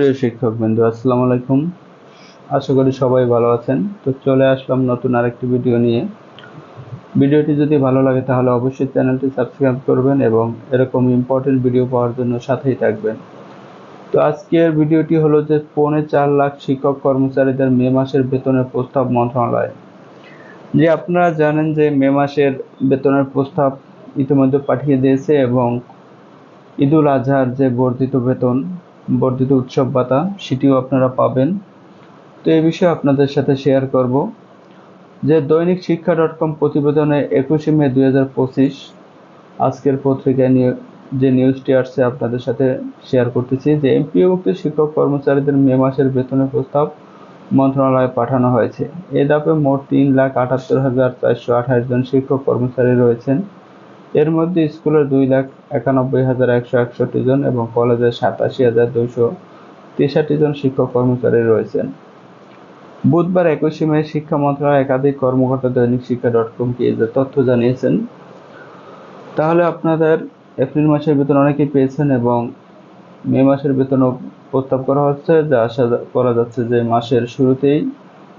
প্রিয় শিক্ষক বিন্দু আসসালামু আলাইকুম। আশা করি সবাই ভালো আছেন। তো চলে আসলাম নতুন আরেকটি ভিডিও নিয়ে। ভিডিওটি যদি ভালো লাগে তাহলে অবশ্যই চ্যানেলটি সাবস্ক্রাইব করবেন এবং এরকম ইম্পর্টেন্ট ভিডিও পাওয়ার জন্য সাথেই থাকবেন। তো আজকের ভিডিওটি হলো যে পৌনে চার লাখ শিক্ষক কর্মচারীদের মে মাসের বেতনের প্রস্তাব মন্ত্রণালয়। যে আপনারা জানেন যে মে মাসের বেতনের প্রস্তাব ইতিমধ্যে পাঠিয়ে দিয়েছে এবং ঈদুল আজহার যে বর্ধিত বেতন বর্ধিত উৎসব ভাতা সেটিও আপনারা পাবেন। তো এই বিষয়ে আপনাদের সাথে শেয়ার করব। যে দৈনিক শিক্ষা ডট কম প্রতিবেদনে একুশে মে দুই হাজার পঁচিশ, আজকের পত্রিকায় নিয়ে, যে নিউজটি আসছে আপনাদের সাথে শেয়ার করতেছি, যে এমপিওভুক্ত শিক্ষক কর্মচারীদের মে মাসের বেতনের প্রস্তাব মন্ত্রণালয়ে পাঠানো হয়েছে। এ ধাপে মোট তিন লাখ আটাত্তর হাজার চারশো আঠাশ জন শিক্ষক কর্মচারী রয়েছেন। এর মধ্যে স্কুলের দুই লাখ একানব্বই হাজার একশো একষট্টি জন এবং কলেজের সাতাশি হাজার দুইশো তেষট্টি জন শিক্ষক কর্মচারী রয়েছেন। বুধবার একুশে মে শিক্ষা মন্ত্রণালয় একাধিক কর্মকর্তা দৈনিক শিক্ষা ডট কমকে যে তথ্য জানিয়েছেন। তাহলে আপনাদের এপ্রিল মাসের বেতন অনেকেই পেয়েছেন এবং মে মাসের বেতনও প্রস্তাব করা হচ্ছে যা আশা করা যাচ্ছে যে মাসের শুরুতেই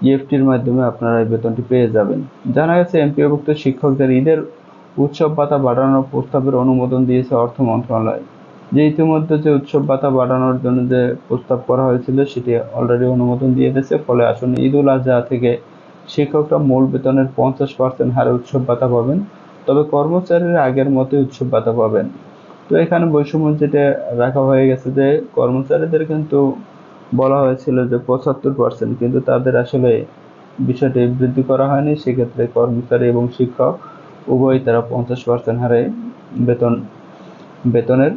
ইএফটির মাধ্যমে আপনারা এই বেতনটি পেয়ে যাবেন। জানা গেছে এমপিওভুক্ত শিক্ষকদের ঈদের উৎসব ভাতা বাড়ানোর প্রস্তাবের অনুমোদন দিয়েছে অর্থ মন্ত্রণালয়। যে ইতিমধ্যে যে উৎসব ভাতা বাড়ানোর জন্য যে প্রস্তাব করা হয়েছিল, সেটি অলরেডি অনুমোদন দিয়ে দিয়েছে। ফলে আসলে ঈদ উল আজহা থেকে শিক্ষকরা মূল বেতনের পঞ্চাশ পার্সেন্ট হারে উৎসব ভাতা পাবেন। তবে কর্মচারীরা আগের মতোই উৎসব ভাতা পাবেন। তো এখানে বৈষম্য যেটা রাখা হয়ে গেছে যে, কর্মচারীদের কিন্তু বলা হয়েছিল যে পঁচাত্তর পার্সেন্ট কিন্তু তাদের আসলে বিষয়টি বৃদ্ধি করা হয়নি। সেক্ষেত্রে কর্মচারী এবং শিক্ষক উভয়ই তারা পঞ্চাশ পার্সেন্ট হারে বেতন, বেতনের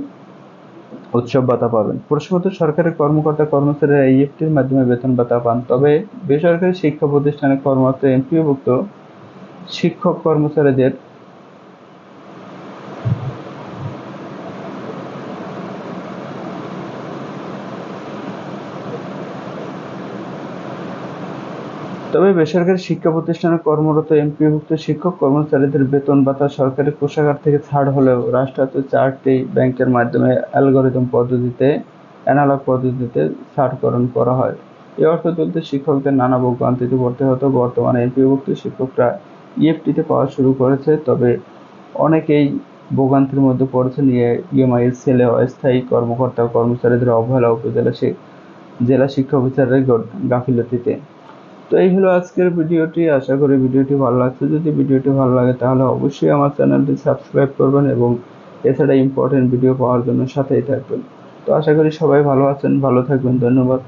উৎসব ভাতা পাবেন। প্রশ্নত সরকারি কর্মকর্তা কর্মচারীরা ইএফটির মাধ্যমে বেতন ভাতা পান। তবে বেসরকারি শিক্ষা প্রতিষ্ঠানে কর্মরত এমপিওভুক্ত শিক্ষক কর্মচারীদের তবে বেসরকারি শিক্ষা প্রতিষ্ঠানে কর্মরত এমপিভুক্ত শিক্ষক কর্মচারীদের বেতন ভাতা সরকারি কোষাগার থেকে ছাড় হলেও রাষ্ট্রায়ত্ত চারটি ব্যাংকের মাধ্যমে অ্যালগোরিদম পদ্ধতিতে, অ্যানালগ পদ্ধতিতে ছাড়করণ করা হয়। এই অর্থ তুলতে শিক্ষকদের নানা ভোগান্তিতে পড়তে হতো। বর্তমানে এমপিভুক্ত শিক্ষকরা ইএফটিতে পাওয়া শুরু করেছে, তবে অনেকেই ভোগান্তির মধ্যে পড়েছেন ইএমআই এর ছেলে অস্থায়ী কর্মকর্তা কর্মচারীদের অবহেলা উপজেলা জেলা শিক্ষা অফিসারের গাফিলতিতে। তো এই হলো আজকের ভিডিওটি। আশা করি ভিডিওটি ভালো লাগছে। যদি ভিডিওটি ভালো লাগে, তাহলে অবশ্যই আমার চ্যানেলটি সাবস্ক্রাইব করবেন এবং এছাড়া ইম্পর্টেন্ট ভিডিও পাওয়ার জন্য সাথেই থাকবেন। তো আশা করি সবাই ভালো আছেন, ভালো থাকবেন। ধন্যবাদ।